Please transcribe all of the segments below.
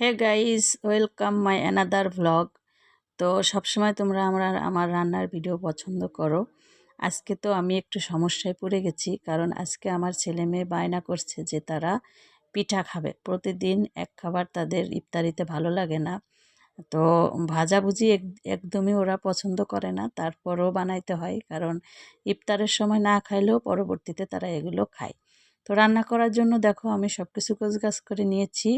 Hey guys welcome my another vlog তো সবসময় তোমরা আমরা আমার রান্নার ভিডিও পছন্দ করো। আজকে তো আমি একটু সমস্যায় পড়ে গেছি, কারণ আজকে আমার ছেলে মেয়ে বায়না করছে যে তারা পিঠা খাবে। প্রতিদিন এক খাবার তাদের ইফতারিতে ভালো লাগে না। তো ভাজাভুজি এক, একদমই ওরা পছন্দ করে না, তারপরও বানাইতে হয়, কারণ ইফতারের সময় না খাইলেও পরবর্তীতে তারা এগুলো খায়। তো রান্না করার জন্য দেখো আমি সব কিছু গাছ করে নিয়েছি।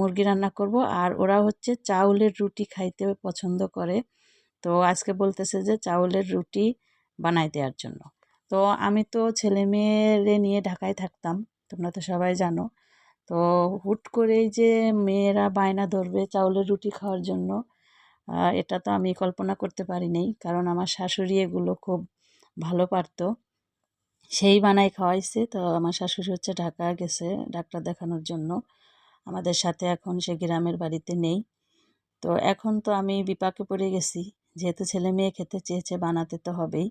মুরগি রান্না করব। আর ওরা হচ্ছে চাউলের রুটি খাইতে পছন্দ করে। তো আজকে বলতেছে যে চাউলের রুটি বানাই দেওয়ার জন্য। তো আমি তো ছেলে মেয়েরে নিয়ে ঢাকায় থাকতাম, তোমরা তো সবাই জানো। তো হুট করেই যে মেয়েরা বায়না ধরবে চাউলের রুটি খাওয়ার জন্য এটা তো আমি কল্পনা করতে পারি নাই। কারণ আমার শাশুড়ি এগুলো খুব ভালো পারতো। সেই বানাই খাওয়াইছে। তো আমার শাশুড়ি হচ্ছে ঢাকা গেছে ডাক্তার দেখানোর জন্য। আমাদের সাথে এখন সে গ্রামের বাড়িতে নেই। তো এখন তো আমি বিপাকে পড়ে গেছি। যেহেতু ছেলে মেয়ে খেতে চেয়েছে, বানাতে তো হবেই।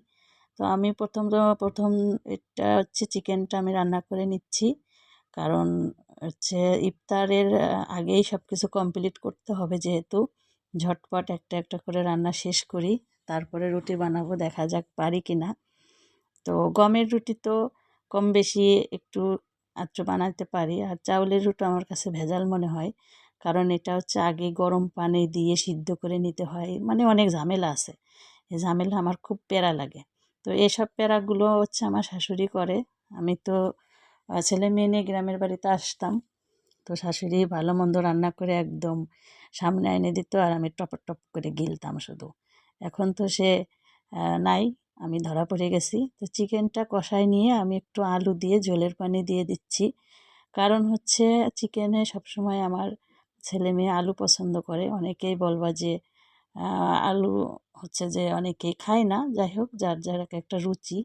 তো আমি প্রথম প্রথম এটা হচ্ছে চিকেনটা আমি রান্না করে নিচ্ছি। কারণ হচ্ছে ইফতারের আগেই সব কিছু কমপ্লিট করতে হবে যেহেতু। ঝটপট একটা একটা করে রান্না শেষ করি। তারপরে রুটি বানাবো, দেখা যাক পারি কি না তো গমের রুটি তো কম বেশি একটু আত্র বানাতে পারি। আর চাউলের রুটো আমার কাছে ভেজাল মনে হয়। কারণ এটা হচ্ছে আগে গরম পানি দিয়ে সিদ্ধ করে নিতে হয়। মানে অনেক ঝামেলা আছে। এই ঝামেলা আমার খুব প্যারা লাগে। তো এসব প্যারাগুলো হচ্ছে আমার শাশুড়ি করে। আমি তো ছেলে মেয়ে নিয়ে গ্রামের বাড়িতে আসতাম। তো শাশুড়ি ভালো মন্দ রান্না করে একদম সামনে এনে দিত আর আমি টপ টপ করে গিলতাম শুধু। এখন তো সে নাই। আমি ধরা পড়ে গেছি। তো চিকেনটা কষাই নিয়ে আমি একটু আলু দিয়ে, জলের পানি দিয়ে দিচ্ছি। কারণ হচ্ছে চিকেনে সবসময় আমার ছেলে মেয়ে আলু পছন্দ করে। অনেকেই বলবা যে আলু হচ্ছে যে অনেকেই খায় না। যাই হোক, যার যার এক একটা রুচি।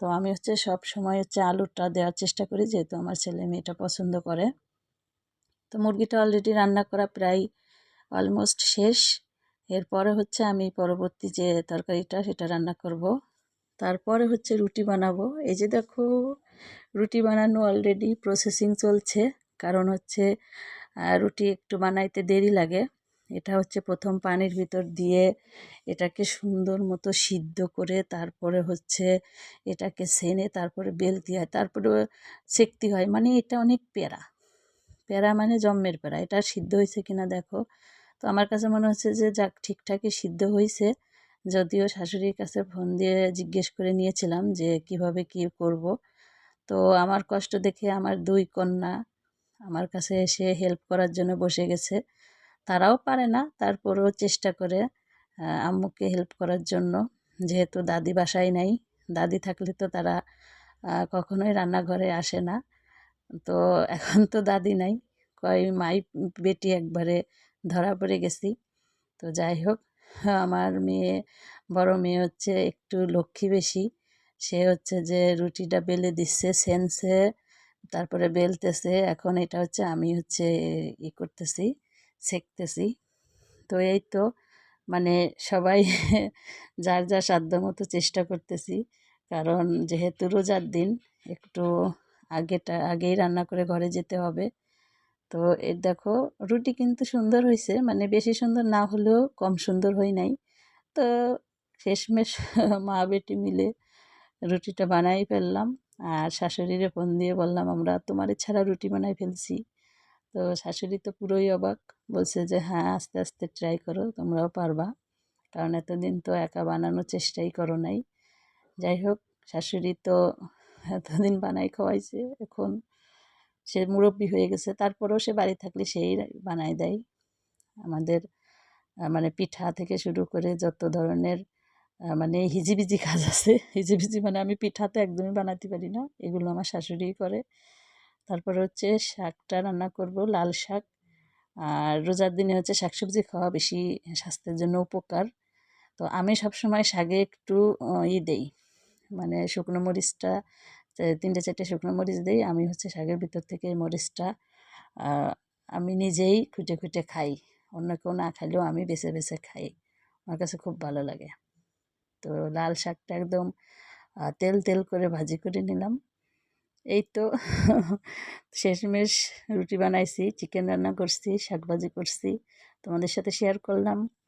তো আমি হচ্ছে সব সময় হচ্ছে আলুটা দেওয়ার চেষ্টা করি, যেহেতু আমার ছেলে মেয়েটা পছন্দ করে। তো মুরগিটা অলরেডি রান্না করা প্রায় অলমোস্ট শেষ। এরপরে হচ্ছে আমি পরবর্তী যে তরকারিটা সেটা রান্না করব। তারপরে হচ্ছে রুটি বানাবো। এই যে দেখো, রুটি বানানো অলরেডি প্রসেসিং চলছে। কারণ হচ্ছে রুটি একটু বানাইতে দেরি লাগে। এটা হচ্ছে প্রথম পানির ভিতর দিয়ে এটাকে সুন্দর মতো সিদ্ধ করে তারপরে হচ্ছে এটাকে সেনে তারপরে বেলতে হয়। তারপরে সেকতে হয়। মানে এটা অনেক পেরা পেরা মানে জম্মের পেরা এটা সিদ্ধ হয়েছে কিনা দেখো। তো আমার কাছে মনে হচ্ছে যে, যাক ঠিকঠাকই সিদ্ধ হয়েছে যদিও শাশুড়ির কাছে ফোন দিয়ে জিজ্ঞেস করে নিয়েছিলাম যে, কীভাবে কি করব। তো আমার কষ্ট দেখে আমার দুই কন্যা আমার কাছে এসে হেল্প করার জন্য বসে গেছে। তারাও পারে না, তারপরেও চেষ্টা করে আম্মুকে হেল্প করার জন্য। যেহেতু দাদি বাসায় নাই, দাদি থাকলে তো তারা কখনোই রান্নাঘরে আসে না। তো এখন তো দাদি নাই, কয় মাই বেটি একবারে ধরা পড়ে গেছি। তো যাই হোক, আমার মেয়ে, বড় মেয়ে হচ্ছে একটু লক্ষ্মী বেশি। সে হচ্ছে যে রুটিটা বেলে দিচ্ছে সেন্সে তারপরে বেলতেছে। এখন এটা হচ্ছে আমি হচ্ছে ই করতেছি সেঁকতেছি তো এই তো মানে সবাই যার যা সাধ্য মতো চেষ্টা করতেছি। কারণ যেহেতু রোজার দিন, একটু আগেটা, আগেই রান্না করে ঘরে যেতে হবে। তো এর দেখো, রুটি কিন্তু সুন্দর হয়েছে মানে বেশি সুন্দর না হলেও কম সুন্দর হয় নাই। তো শেষমেশ মা বেটি মিলে রুটিটা বানাই ফেললাম। আর শাশুড়িরে ফোন দিয়ে বললাম, আমরা তোমার ছাড়া রুটি বানাই ফেলছি। তো শাশুড়ি তো পুরোই অবাক, বলছে যে হ্যাঁ আস্তে আস্তে ট্রাই করো, তোমরাও পারবা। কারণ এতদিন তো একা বানানোর চেষ্টাই করো নাই। যাই হোক, শাশুড়ি তো এতদিন বানাই খাওয়াইছে, এখন সে মুরব্বী হয়ে গেছে, তারপরেও সে বাড়ি থাকলে সেই বানায় দেয়। আমাদের মানে পিঠা থেকে শুরু করে যত ধরনের মানে হিজিবিজি কাজ আছে, হিজিবিজি মানে আমি পিঠাতে একদমই বানাতে পারি না, এগুলো আমার শাশুড়িই করে। তারপরে হচ্ছে শাকটা রান্না করব, লাল শাক। আর রোজার দিনে হচ্ছে শাকসবজি খাওয়া বেশি স্বাস্থ্যের জন্য উপকার। তো আমি সবসময় শাকে একটু, ই দেই মানে শুকনো মরিচটা তিনটে চারটে শুকনো মরিচ দিই, আমি হচ্ছে শাকের ভিতর থেকে মরিচটা আমি নিজেই খুঁটে খুঁটে খাই। অন্য কেউ না খাইলেও আমি বেছে বেছে খাই। আমার কাছে খুব ভালো লাগে। তো লাল শাকটা একদম তেল তেল করে ভাজি করে নিলাম। এই তো শেষমেশ রুটি বানাইছি, চিকেন রান্না করছি, শাক ভাজি করছি। তোমাদের সাথে শেয়ার করলাম।